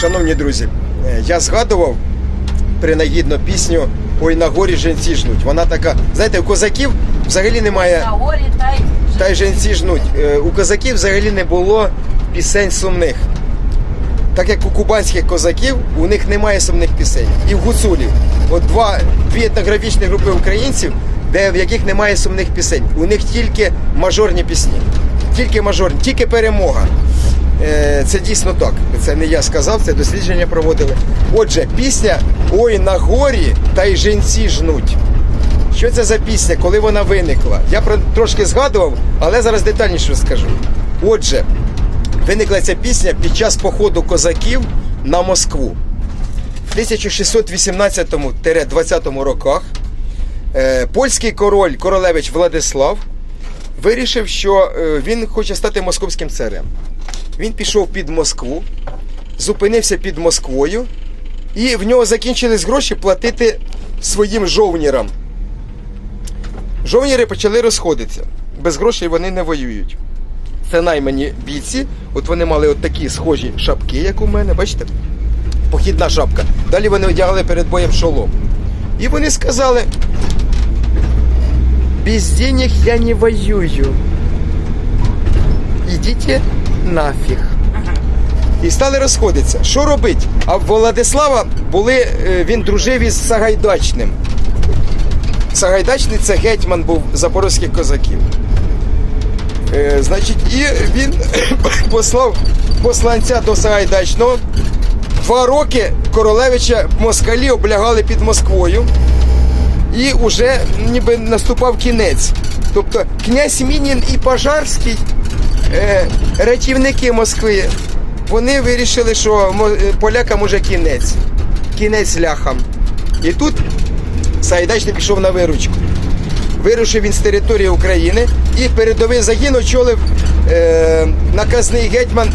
Шановні друзі, е, я згадував принагідно пісню Ой на горі женці жнуть. Вона така, знаєте, у козаків взагалі немає На горі та й та й женці жнуть. Е, У козаків взагалі не було пісень сумних. Так як у кубанських козаків у них немає сумних пісень. І в гуцулів. От два, дві етнографічні групи українців, де, в яких немає сумних пісень. У них тільки мажорні пісні. Тільки мажорні, тільки перемога. Це дійсно так. Це не я сказав, це дослідження проводили. Отже, пісня Ой на горі та й женці жнуть. Що це за пісня, коли вона виникла? Я про трошки згадував, але зараз детальніше розкажу. Отже, виникла ця пісня під час походу козаків на Москву. В 1618-20 роках е, польський король королевич Владислав вирішив, що е, він хоче стати московським царем. Він пішов під Москву, зупинився під Москвою, і в нього закінчились гроші платити своїм жовнірам. Жовніри почали розходитися. Без грошей вони не воюють. Це наймані бійці. От вони мали от такі схожі шапки, як у мене, бачите? Похідна шапка. Далі вони одягали перед боєм шолом. І вони сказали: без денег я не воюю. Ідіть нафіг. І стали розходитися. Що робить? А Владислава були, е, він дружив із Сагайдачним. Сагайдачний це гетьман був запорозьких козаків. Е, значить, і він послав посланця до Сагайдачного. Два роки королевича москалі облягали під Москвою. І вже ніби наступав кінець. Тобто князь Мінін і Пожарський, е, рятівники Москви, вони вирішили, що е, полякам уже кінець. Кінець ляхам. І тут Сагайдачний пішов на виручку. Вирушив він з території України і передовий загін очолив е, наказний гетьман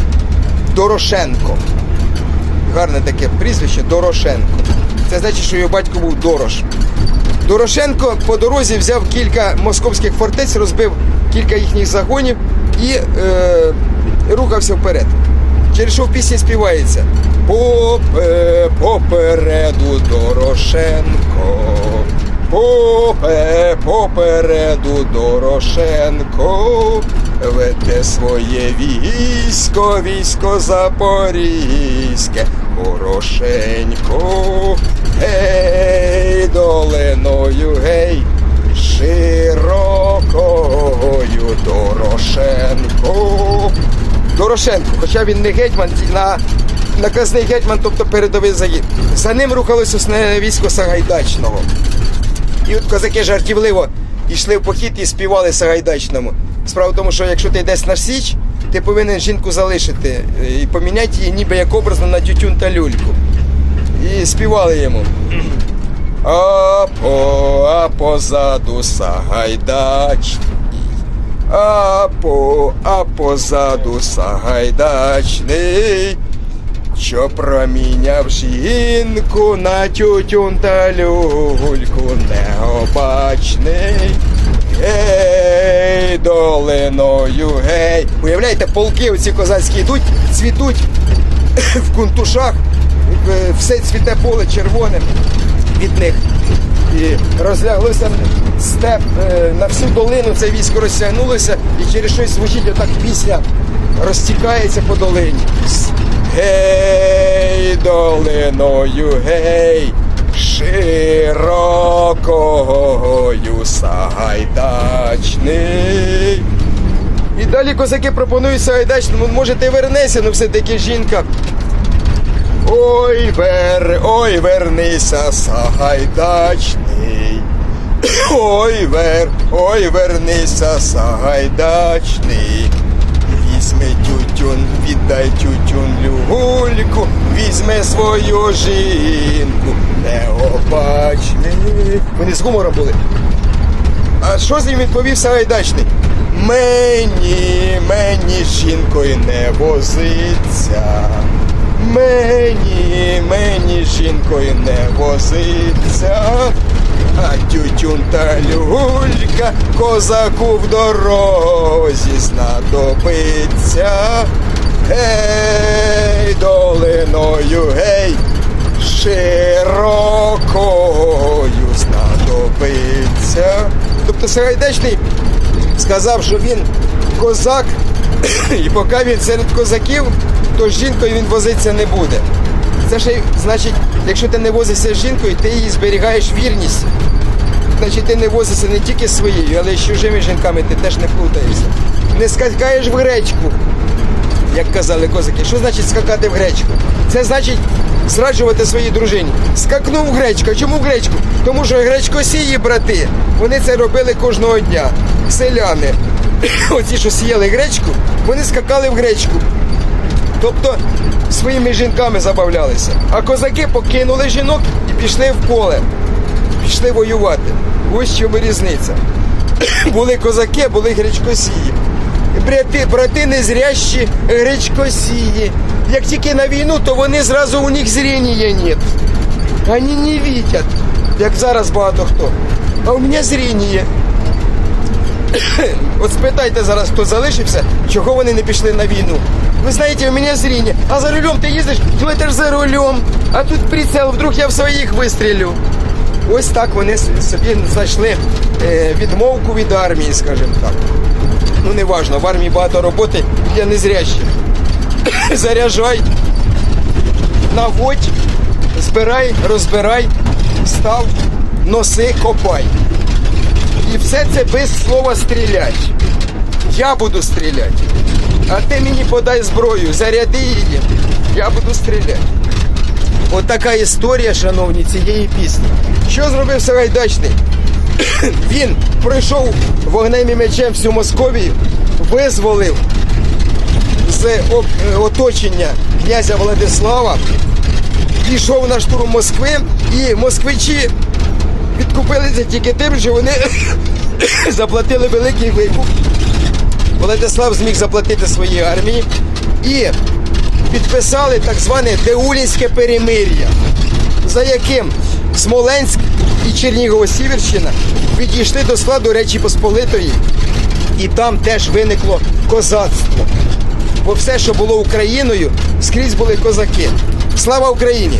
Дорошенко. Гарне таке прізвище Дорошенко. Це значить, що його батько був Дорош. Дорошенко по дорозі взяв кілька московських фортець, розбив кілька їхніх загонів і е, рухався вперед. Через що в пісні співається Попе, попереду Дорошенко. Попе, попереду Дорошенко. Веде своє військо, військо Запорізьке, Порошенько, гей, долиною, гей, широкою Дорошенко. Дорошенко, хоча він не гетьман, на наказний гетьман, тобто передовий загін. За ним рухалось основне військо Сагайдачного. І от козаки жартівливо йшли в похід і співали Сагайдачному. Справа в тому, що якщо ти йдеш на січ, ти повинен жінку залишити е, і поміняти її ніби як образно на тютюн та люльку. І співали йому. А по, а позаду Сагайдачний. А по, а позаду Сагайдачний. Що проміняв жінку на тютюн та люльку необачний. Гей, долиною, гей. Уявляєте, полки оці козацькі йдуть, цвітуть в кунтушах, все цвіте поле червоне від них. І розляглося степ е, на всю долину, це військо розтягнулося, і через щось звучить отак пісня розтікається по долині. Гей, долиною, гей, широкою сагайдачний. І далі козаки пропонують Сагайдачному, може ти вернешся, ну все-таки жінка. Ой, вер, ой, вернися, Сагайдачний. Ой, вер, ой, вернися, Сагайдачний. Візьми тютюн, віддай тютюн люгульку, візьми свою жінку, необачний. Вони з гумором були. А що з ним відповів Сагайдачний? Мені, мені з жінкою не возиться. Мені, мені жінкою не возиться. А тютюн та люлька козаку в дорозі знадобиться. Гей, долиною, гей, широкою знадобиться. Тобто Сагайдачний сказав, що він козак, і поки він серед козаків, то з жінкою він возитися не буде. Це ще значить, якщо ти не возишся з жінкою, ти їй зберігаєш вірність. Значить, ти не возишся не тільки своєю, але й з чужими жінками ти теж не плутаєшся. Не скакаєш в гречку, як казали козаки. Що значить скакати в гречку? Це значить зраджувати своїй дружині. Скакнув в гречку. Чому в гречку? Тому що гречкосії, брати, вони це робили кожного дня. Селяни. Оці, що сіяли гречку, вони скакали в гречку. Тобто своїми жінками забавлялися. А козаки покинули жінок і пішли в поле. Пішли воювати. Ось чому різниця. були козаки, були гречкосії. Брати, брати незрящі гречкосії. Як тільки на війну, то вони зразу у них зріння нет. Вони не видять, як зараз багато хто. А у мене зріння. От спитайте зараз, хто залишився, чого вони не пішли на війну. Ви знаєте, у мене зріння. А за рулем ти їздиш, ну це ж за рулем. А тут прицел, вдруг я в своїх вистрілю. Ось так вони собі знайшли е, відмовку від армії, скажімо так. Ну, не важно, в армії багато роботи для незрящих. Заряджай, наводь, збирай, розбирай, став, носи, копай. І все це без слова стрілять. Я буду стріляти. А ти мені подай зброю, заряди її. Я буду стріляти. От така історія, шановні, цієї пісні. Що зробив Сагайдачний? Він пройшов вогнем і мечем всю Московію, визволив з е, оточення князя Владислава, пішов на штурм Москви, і москвичі відкупилися тільки тим, що вони заплатили великий викуп. Владислав зміг заплатити своїй армії і підписали так зване Деулінське перемир'я, за яким Смоленськ і Чернігово-Сіверщина відійшли до складу Речі Посполитої, і там теж виникло козацтво. Бо все, що було Україною, скрізь були козаки. Слава Україні!